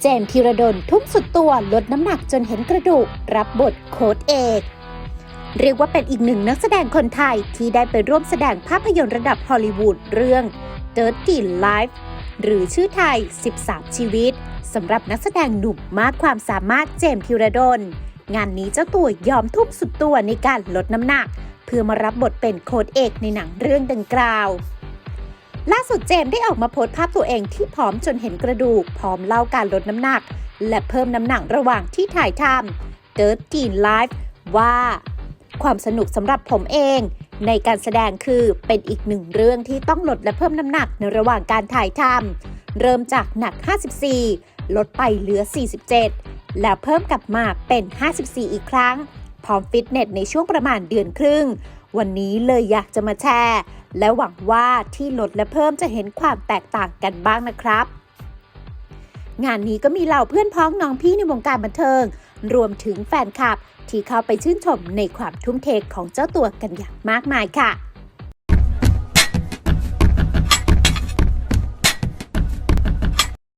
เจมส์ธีรดลทุ่มสุดตัวลดน้ำหนักจนเห็นกระดูก รับบทโค้ดเอก เรียกว่าเป็นอีกหนึ่งนักแสดงคนไทยที่ได้ไปร่วมแสดงภาพยนตร์ระดับฮอลลีวูดเรื่อง Dirty Life หรือชื่อไทย 13 ชีวิตสำหรับนักแสดงหนุ่มมากความสามารถเจมส์ธีรดล งานนี้เจ้าตัวยอมทุ่มสุดตัวในการลดน้ำหนัก เพื่อมารับบทเป็นโค้ดเอกในหนังเรื่องดังกล่าว ล่าสุดเจมส์ได้ออกมาโพสต์ภาพตัวเองที่ผอมจนเห็นกระดูกพร้อมเล่าการลดน้ำหนัก และเพิ่มน้ำหนักระหว่างที่ถ่ายทำ Dirty Life ว่า ความสนุกสำหรับผมเอง ในการแสดงคือเป็นอีกหนึ่งเรื่องที่ต้องลดและเพิ่มน้ำหนักในระหว่างการถ่ายทำเริ่มจากหนัก 54 ลดไปเหลือ 47 แล้วเพิ่มกลับมาเป็น 54 อีกครั้งพร้อมฟิตเนสในช่วงประมาณเดือนครึ่ง วันนี้เลยอยากจะมาแชร์ และหวังว่าที่ลดและเพิ่มจะเห็นความแตกต่างกันบ้างนะครับ งานนี้ก็มีเหล่าเพื่อนพ้องน้องพี่ในวงการบันเทิง รวมถึงแฟนคลับ ที่เข้าไปชื่นชมในความทุ่มเทของเจ้าตัวกันอย่างมากมายค่ะ